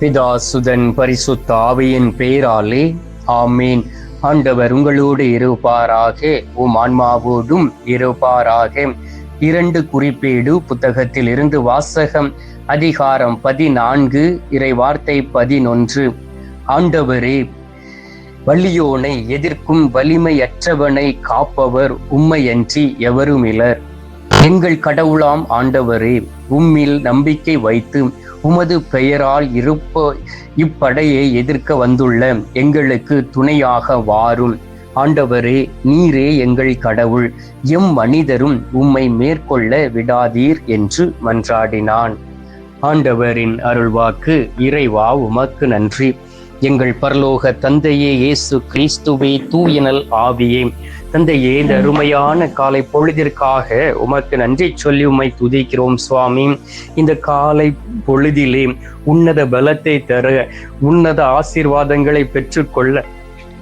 பிதாசுதன் பரிசுத்த ஆவியின் பெயராலே ஆமீன். ஆண்டவர் உங்களோடு இருப்பாராக உம் ஆன்மாவோடும் இருப்பாராக. இரண்டு குறிப்பீடு புத்தகத்தில் இருந்து வாசகம் அதிகாரம் பதினான்கு இறை வார்த்தை பதினொன்று. ஆண்டவரே வலியோனை எதிர்க்கும் வலிமையற்றவனை காப்பவர் உம்மையன்றி எவருமிலர். எங்கள் கடவுளாம் ஆண்டவரே உம்மில் நம்பிக்கை வைத்து உமது பெயரால் இருப்ப இப்படையை எதிர்க்க வந்துள்ள எங்களுக்கு துணையாக வாரும். ஆண்டவரே நீரே எங்கள் கடவுள். எம் மனிதரும் உம்மை மேற்கொள்ள விடாதீர் என்று மன்றாடினான். ஆண்டவரின் அருள்வாக்கு இறைவா உமக்கு நன்றி. எங்கள் பரலோக தந்தையே இயேசு கிறிஸ்துவே தூயனல் ஆவியே. தந்தையே இந்த அருமையான காலை பொழுதிற்காக உமக்கு நன்றி சொல்லி உம்மை துதிக்கிறோம் சுவாமி. இந்த காலை பொழுதிலே உன்னத பலத்தை தர உன்னத ஆசீர்வாதங்களை பெற்றுக்கொள்ள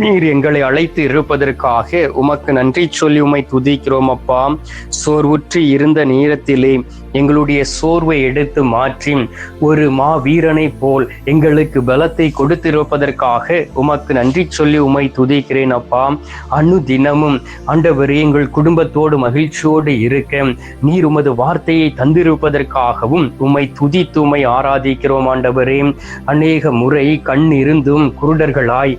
நீர் எங்களை அழைத்து இருப்பதற்காக உமக்கு நன்றி சொல்லி உமை துதிக்கிறோம் அப்பா. சோர்வுற்று இருந்த நேரத்திலே எங்களுடைய சோர்வை எடுத்து மாற்றி ஒரு மா வீரனை போல் எங்களுக்கு பலத்தை கொடுத்திருப்பதற்காக உமக்கு நன்றி சொல்லி உமை துதிக்கிறேன் அப்பா. அணு தினமும் ஆண்டவர் எங்கள் குடும்பத்தோடு மகிழ்ச்சியோடு இருக்க நீர் உமது வார்த்தையை தந்திருப்பதற்காகவும் உம்மை துதித்து உமை ஆராதிக்கிறோம் ஆண்டவரே. அநேக முறை கண் இருந்தும் குருடர்களாய்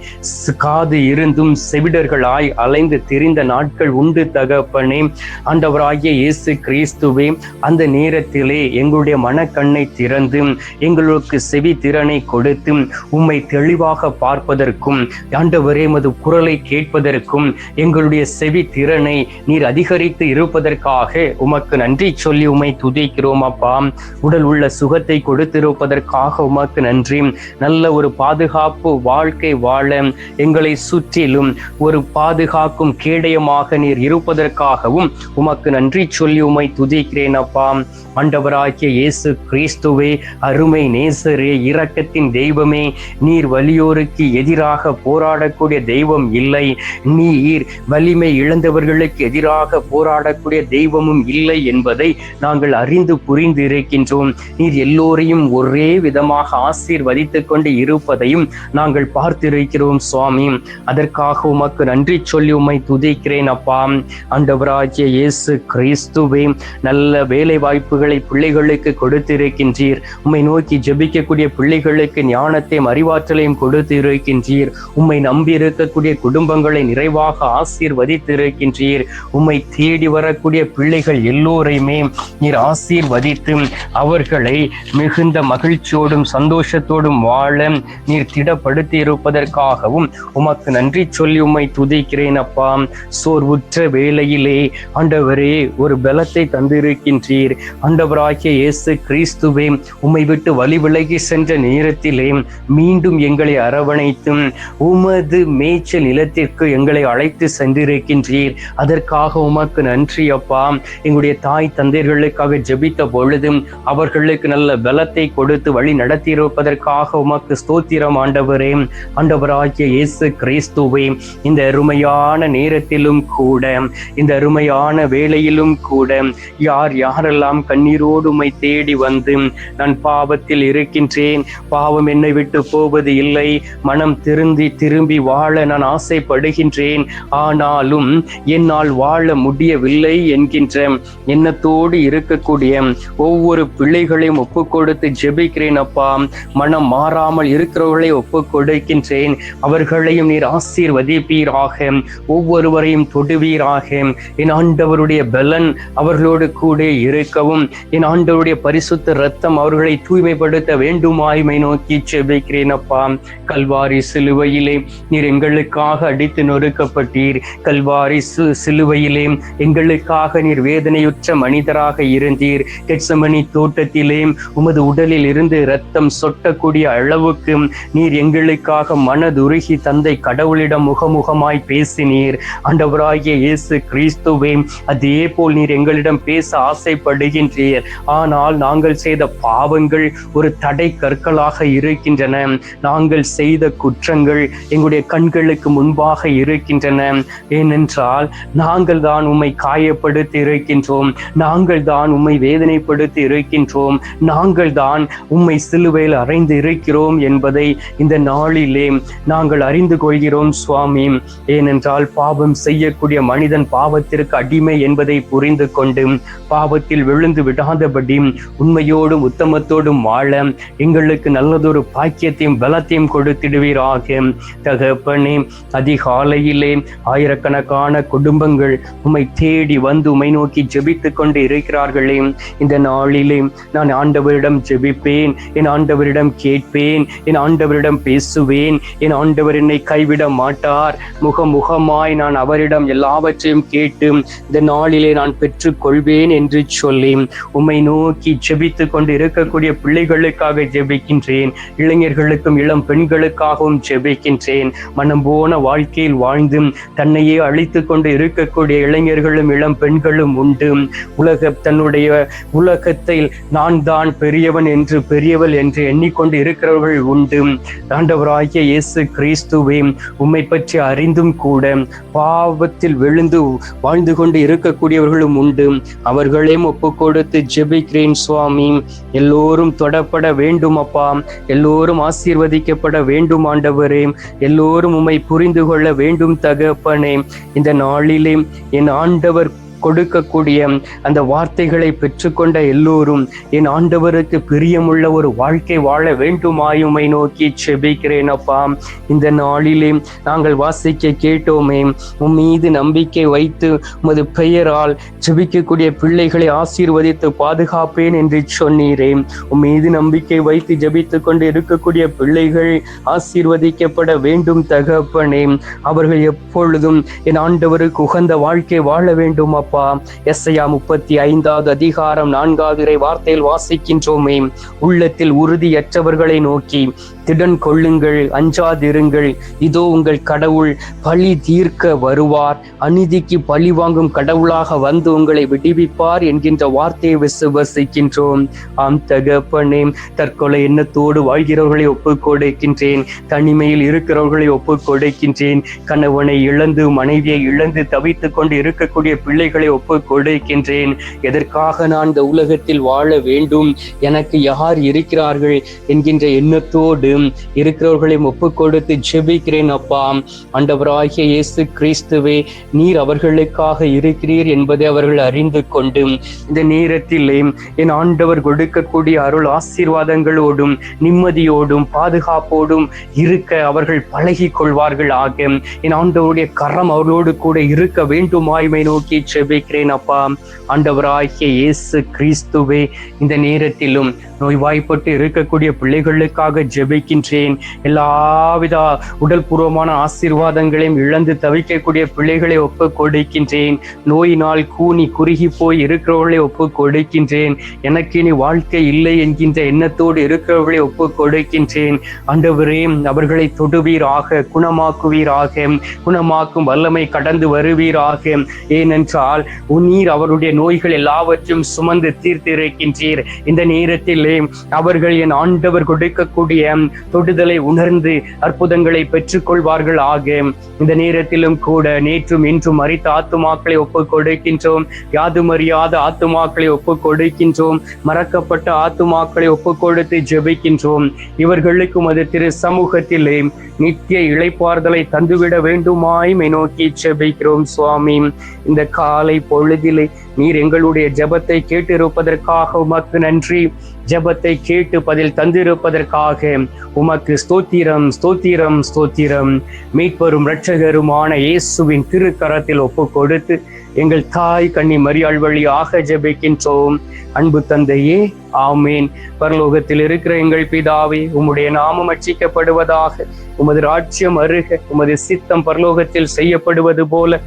காது இல்லாது இருந்தும் செவிடர்களாய் அலைந்து திரிந்த நாட்கள் உண்டு தகப்பனே. ஆண்டவராகிய இயேசு கிறிஸ்துவே அந்த நேரத்திலே எங்களுடைய மனக்கண்ணை திறந்து எங்களுக்கு செவி திறனை கொடுத்து உம்மை தெளிவாக பார்ப்பதற்கும் ஆண்டவரே மது குரலை கேட்பதற்கும் எங்களுடைய செவி திறனை நீர் அதிகரித்து இருப்பதற்காக உமக்கு நன்றி சொல்லி உமை துதிக்கிறோம் அப்பா. உடல் உள்ள சுகத்தை கொடுத்திருப்பதற்காக உமக்கு நன்றி. நல்ல ஒரு பாதுகாப்பு வாழ்க்கை வாழ எங்களை சுற்றிலும் ஒரு பாதுகாக்கும் கேடயமாக நீர் இருப்பதற்காகவும் உமக்கு நன்றி சொல்லி உமை துதிக்கிறேன் அப்பா. ஆண்டவராகிய இயேசு கிறிஸ்துவே அருமை நேசரே இரக்கத்தின் தெய்வமே நீர் வலியோருக்கு எதிராக போராடக்கூடிய தெய்வம் இல்லை. நீர் வலிமை இழந்தவர்களுக்கு எதிராக போராடக்கூடிய தெய்வமும் இல்லை என்பதை நாங்கள் அறிந்து புரிந்து இருக்கின்றோம் நீர் எல்லோரையும் ஒரே விதமாக ஆசீர்வதித்துக் கொண்டு இருப்பதையும் நாங்கள் பார்த்திருக்கிறோம் சுவாமி. அதற்காக உமக்கு நன்றி சொல்லி உம்மை துதிக்கிறேன் அப்பா. ஆண்டவராகிய இயேசு கிறிஸ்துவே நல்ல வேலை வாய்ப்புகளை பிள்ளைகளுக்கு கொடுத்திருக்கின்றீர். உம்மை நோக்கி ஜெபிக்கக்கூடிய பிள்ளைகளுக்கு ஞானத்தையும் அறிவாற்றலையும் கொடுத்து இருக்கின்றீர் உம்மை நம்பி இருக்கக்கூடிய குடும்பங்களை நிறைவாக ஆசீர்வதித்திருக்கின்றீர். உம்மை தேடி வரக்கூடிய பிள்ளைகள் எல்லோரையுமே நீர் ஆசீர்வதித்து அவர்களை மிகுந்த மகிழ்ச்சியோடும் சந்தோஷத்தோடும் வாழ நீர் திடப்படுத்தி இருப்பதற்காகவும் உமக்கு உமக்கு நன்றி சொல்லி உம்மை துதிக்கிறேன் அப்பா. சோர்வுற்ற வேளையிலே ஆண்டவரே ஒரு பலத்தை தந்திருக்கின்றீர். ஆண்டவராகிய இயேசு கிறிஸ்துவே உம்மை விட்டு வழி விலகி சென்ற நேரத்திலே மீண்டும் எங்களை அரவணைத்தும் உமது மேய்ச்சல் நிலத்திற்கு எங்களை அழைத்து சென்றிருக்கின்றீர். அதற்காக உமக்கு நன்றி அப்பா. எங்களுடைய தாய் தந்தையர்களுக்காக ஜெபித்த பொழுதும் அவர்களுக்கு நல்ல பலத்தை கொடுத்து வழி நடத்தியிருப்பதற்காக உமக்கு ஸ்தோத்திரம் ஆண்டவரே. ஆண்டவராகிய இயேசு கிறிஸ்துவே இந்த அருமையான நேரத்திலும் கூட இந்த அருமையான வேளையிலும் கூட யார் யாரெல்லாம் கண்ணீரோடு தேடி வந்து நான் பாவத்தில் இருக்கின்றேன் பாவம் என்னை விட்டு போவது இல்லை மனம் திருந்தி திரும்பி வாழ நான் ஆசைப்படுகின்றேன் ஆனாலும் என்னால் வாழ முடியவில்லை என்கின்ற எண்ணத்தோடு இருக்கக்கூடிய ஒவ்வொரு பிள்ளைகளையும் ஒப்பு கொடுத்து ஜெபிக்கிறேன் அப்பா. மனம் மாறாமல் இருக்கிறவர்களை ஒப்பு கொடுக்கின்றேன் அவர்களையும் நீர் ஆசீர்வதிப்பீராக ஒவ்வொருவரையும் தொடுவீராக. என் ஆண்டவருடைய பலன் அவர்களோடு கூட இருக்கவும். என் ஆண்டவருடைய பரிசுத்த ரத்தம் அவர்களை தூய்மைப்படுத்த வேண்டுமாய்மை நோக்கி செபிக்கிறேன் அப்பா. கல்வாரி சிலுவையிலே நீர் எங்களுக்காக அடித்து நொறுக்கப்பட்டீர். கல்வாரி சிலுவையிலே எங்களுக்காக நீர் வேதனையுற்ற மனிதராக இருந்தீர். கெட்சமணி தோட்டத்திலே உமது உடலில் இருந்து ரத்தம் சொட்டக்கூடிய அளவுக்கு நீர் எங்களுக்காக மனதுருகி தந்தை கடவுளிடம் முகமுகமாய் பேசினீர். ஆண்டவராகிய இயேசு கிறிஸ்துவே அதே போல் நீர் எங்களிடம் பேச ஆசைப்படுகின்றீர். ஆனால் நாங்கள் செய்த பாவங்கள் ஒரு தடை கற்களாக இருக்கின்றன. நாங்கள் செய்த குற்றங்கள் எங்களுடைய கண்களுக்கு முன்பாக இருக்கின்றன. ஏனென்றால் நாங்கள் தான் உம்மை காயப்படுத்தி இருக்கின்றோம். நாங்கள் தான் உம்மை வேதனைப்படுத்தி இருக்கின்றோம். நாங்கள் தான் உம்மை சிலுவையில் அறைந்து இருக்கிறோம் என்பதை இந்த நாளிலே நாங்கள் அறிந்து கொள்ள கொள்கிறோம் சுவாமி. ஏனென்றால் பாவம் செய்யக்கூடிய மனிதன் பாவத்திற்கு அடிமை என்பதை புரிந்து கொண்டு பாவத்தில் விழுந்து விடாதபடி உண்மையோடும் உத்தமத்தோடும் வாழ எங்களுக்கு நல்லதொரு பாக்கியத்தையும் பலத்தையும் கொடுத்திடுவீராக. தகப்பனே அதிகாலையிலே ஆயிரக்கணக்கான குடும்பங்கள் உம்மை தேடி வந்து உம்மை நோக்கி ஜெபித்து கொண்டு இருக்கிறார்களே. இந்த நாளிலே நான் ஆண்டவரிடம் ஜெபிப்பேன் என் ஆண்டவரிடம் கேட்பேன் என் ஆண்டவரிடம் பேசுவேன் என் ஆண்டவர் என்னை கை கைவிட மாட்டார். முகமுகமாய் நான் அவரிடம் எல்லாவற்றையும் கேட்டு இந்த நாளிலே நான் பெற்றுக் கொள்வேன் என்று சொல்லி உம்மை நோக்கி ஜெபித்துக் கொண்டு இருக்கக்கூடிய பிள்ளைகளுக்காக ஜெபிக்கின்றேன். இளைஞர்களுக்கும் இளம் பெண்களுக்காகவும் ஜெபிக்கின்றேன். மனம் போன வாழ்க்கையில் வாழ்ந்து தன்னையே அழித்துக் கொண்டு இருக்கக்கூடிய இளைஞர்களும் இளம் பெண்களும் உண்டு. உலக தன்னுடைய உலகத்தில் நான் தான் பெரியவன் என்று பெரியவள் என்று எண்ணிக்கொண்டு இருக்கிறவர்கள் உண்டு. ஆண்டவராகிய இயேசு கிறிஸ்துவே உம்மை பற்றி அறிந்தும் கூட பாவத்தில் விழுந்து வாழ்ந்து கொண்டு இருக்கக்கூடியவர்களும் உண்டு. அவர்களையும் ஒப்பு கொடுத்து ஜெபிக்கிறேன் சுவாமி. எல்லோரும் தொடப்பட வேண்டும் அப்பா. எல்லோரும் ஆசீர்வதிக்கப்பட வேண்டும் ஆண்டவரே. எல்லோரும் உம்மை புரிந்து கொள்ள வேண்டும் தகப்பனே. இந்த நாளிலே என் ஆண்டவர் கொடுக்கக்கூடிய அந்த வார்த்தைகளை பெற்றுக்கொண்ட எல்லோரும் என் ஆண்டவருக்கு பிரியமுள்ள ஒரு வாழ்க்கை வாழ வேண்டுமாயுமை நோக்கி செபிக்கிறேன் அப்பா. இந்த நாளிலே நாங்கள் வாசிக்க கேட்டோமே உன் மீது நம்பிக்கை வைத்து உமது பெயரால் ஜெபிக்கக்கூடிய பிள்ளைகளை ஆசீர்வதித்து பாதுகாப்பேன் என்று சொன்னீரே. உன் மீது நம்பிக்கை வைத்து ஜெபித்துக் கொண்டு இருக்கக்கூடிய பிள்ளைகள் ஆசீர்வதிக்கப்பட வேண்டும் தகப்பனே. அவர்கள் எப்பொழுதும் என் ஆண்டவருக்கு உகந்த வாழ்க்கை வாழ வேண்டும் அப்பா அப்பா எஸ்ஐயா முப்பத்தி ஐந்தாவது அதிகாரம் நான்காவது இறை வார்த்தையில் வாசிக்கின்றோமே. உள்ளத்தில் உறுதியற்றவர்களை நோக்கி திடன் கொள்ளுங்கள் அஞ்சாதிருங்கள். இதோ உங்கள் கடவுள் பழி தீர்க்க வருவார். அநீதிக்கு பழி வாங்கும் கடவுளாக வந்து உங்களை விடுவிப்பார் என்கின்ற வார்த்தையை விசுவசிக்கின்றோம் ஆம் தகப்பனே தற்கொலை எண்ணத்தோடு வாழ்கிறவர்களை ஒப்புக் கொடுக்கின்றேன் தனிமையில் இருக்கிறவர்களை ஒப்புக் கொடுக்கின்றேன் கணவனை இழந்து மனைவியை இழந்து தவித்துக் கொண்டு இருக்கக்கூடிய பிள்ளைகள் ஒப்புக் கொடுக்கின்றேன் எதற்காக நான் இந்த உலகத்தில் வாழ வேண்டும்? எனக்கு யார் இருக்கிறார்கள் என்கின்ற எண்ணத்தோடு இருக்கிறவர்களை ஒப்புக் கொடுத்து ஜெபிக்கிறேன் அப்பா. ஆண்டவராகிய இயேசு கிறிஸ்துவே நீர் அவர்களுக்காக இருக்கிறீர் என்பதை அவர்கள் அறிந்து கொண்டு இந்த நேரத்திலே என் ஆண்டவர் கொடுக்கக்கூடிய அருள் ஆசீர்வாதங்களோடும் நிம்மதியோடும் பாதுகாப்போடும் இருக்க அவர்கள் பழகி கொள்வார்கள் ஆக என் ஆண்டவருடைய கரம் அவர்களோடு கூட இருக்க வேண்டுமாய்மை நோக்கி செபிக்கிறேன் அப்பா. ஆண்டவராகிய இயேசு கிறிஸ்துவே இந்த நேரத்திலும் நோய்வாய்ப்பட்டு இருக்கக்கூடிய பிள்ளைகளுக்காக ஜெபிக்கின்றேன். எல்லாவித உடல்பூர்வமான ஆசீர்வாதங்களையும் இழந்து தவிக்கக்கூடிய பிள்ளைகளை ஒப்பு கொடுக்கின்றேன். நோயினால் கூனி குறுகி போய் இருக்கிறவர்களை ஒப்பு கொடுக்கின்றேன். எனக்கு இனி வாழ்க்கை இல்லை என்கின்ற எண்ணத்தோடு இருக்கிறவர்களை ஒப்பு கொடுக்கின்றேன். ஆண்டவரே அவர்களை தொடுவீராக குணமாக்குவீராக குணமாக்கும் வல்லமை கடந்து வருவீராக. ஏனென்றால் உன்னீர் அவருடைய நோய்கள் எல்லாவற்றையும் சுமந்து தீர்த்திருக்கின்றீர். இந்த நேரத்திலே அவர்கள் என் ஆண்டவர் கொடுக்கக்கூடிய தொடுதலை உணர்ந்து அற்புதங்களை பெற்றுக்கொள்வார்கள் ஆக இந்த நேரத்திலும் கூட நேற்றும் இன்றும் மறித்த ஆத்துமாக்களை ஒப்புக் கொடுக்கின்றோம் யாதுமறியாத ஆத்துமாக்களை ஒப்புக் கொடுக்கின்றோம் மறக்கப்பட்ட ஆத்துமாக்களை ஒப்புக் கொடுத்து ஜெபிக்கின்றோம். இவர்களுக்கும் அது திரு சமூகத்திலே நித்திய இழைப்பார்தலை தந்துவிட வேண்டுமாய் நோக்கி ஜெபிக்கிறோம் சுவாமி. இந்த காலை காலை பொழுதிலே நீர் எங்களுடைய ஜபத்தை கேட்டிருப்பதற்காக உமக்கு நன்றி. ஜபத்தை கேட்டு பதில் தந்திருப்பதற்காக உமக்கு ஸ்தோத்திரம் ஸ்தோத்திரம் ஸ்தோத்திரம். மீட்பரும் இரட்சகருமான இயேசுவின் திருக்கரத்தில் ஒப்பு கொடுத்து எங்கள் தாய் கண்ணி மரியாள் வழியாக ஜபிக்கின்றோம். அன்பு தந்தையே ஆமேன். பரலோகத்தில் இருக்கிற எங்கள் பிதாவே உம்முடைய நாமம் அச்சிக்கப்படுவதாக உமது ராஜ்யம் அருக உமது சித்தம் பரலோகத்தில் செய்யப்படுவது போல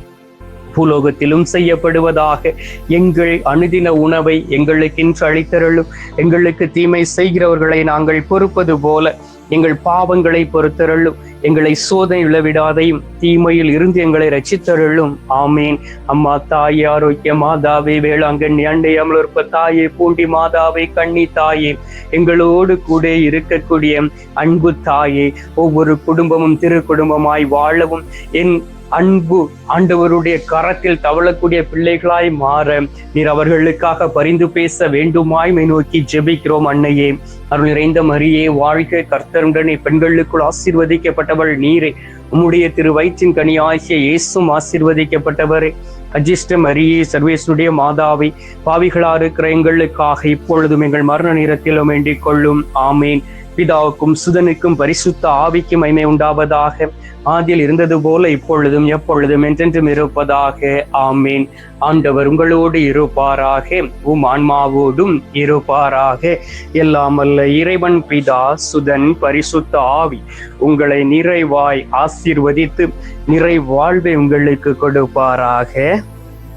பூலோகத்திலும் செய்யப்படுவதாக. எங்கள் அனுதின உணவை எங்களுக்கு இன்று அளித்தருளும். எங்களுக்கு தீமை செய்கிறவர்களை நாங்கள் பொறுப்பது போல எங்கள் பாவங்களை பொறுத்தருளும். எங்களை சோதனை விளவிடாதையும் தீமையில் இருந்து எங்களை ரச்சித்தருளும் ஆமேன். அம்மா தாயே ஆரோக்கிய மாதாவே வேளாங்கண்ணி அண்டை அமலுற்ப தாயே பூண்டி மாதாவே கண்ணி தாயே எங்களோடு கூட இருக்கக்கூடிய அன்பு தாயே ஒவ்வொரு குடும்பமும் திரு குடும்பமாய் வாழவும். என் அன்பு ஆண்டவருடைய கரத்தில் தவழக்கூடிய பிள்ளைகளாய் மாற நீர் அவர்களுக்காக பரிந்து பேச வேண்டுமாய் நோக்கி ஜெபிக்கிறோம் அன்னையே. அருள் நிறைந்த மரியே வாழ்க்கை கர்த்தருடனே பெண்களுக்குள் ஆசீர்வதிக்கப்பட்டவள் நீரே. உம்முடைய திரு வயிற்றின் கனி ஆகிய இயேசும் ஆசீர்வதிக்கப்பட்டவரே. அஜிஷ்ட மரியே சர்வேசுடைய மாதாவை பாவிகளா இருக்கிற எங்களுக்காக இப்பொழுதும் எங்கள் மரண நேரத்திலும் வேண்டிக் கொள்ளும். ஆமேன். பிதாவுக்கும் சுதனுக்கும் பரிசுத்த ஆவிக்கும் மைமை உண்டாவதாக. ஆதியில் இருந்தது போல இப்பொழுதும் எப்பொழுதும் என்றென்றும் இருப்பதாக. ஆமேன். ஆண்டவர் உங்களோடு இருப்பாராக. உம் ஆன்மாவோடும் இருப்பாராக. எல்லாம் அல்ல இறைவன் பிதா சுதன் பரிசுத்த ஆவி உங்களை நிறைவாய் ஆசீர்வதித்து நிறை வாழ்வை உங்களுக்கு கொடுப்பாராக.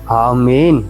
ஆமேன்.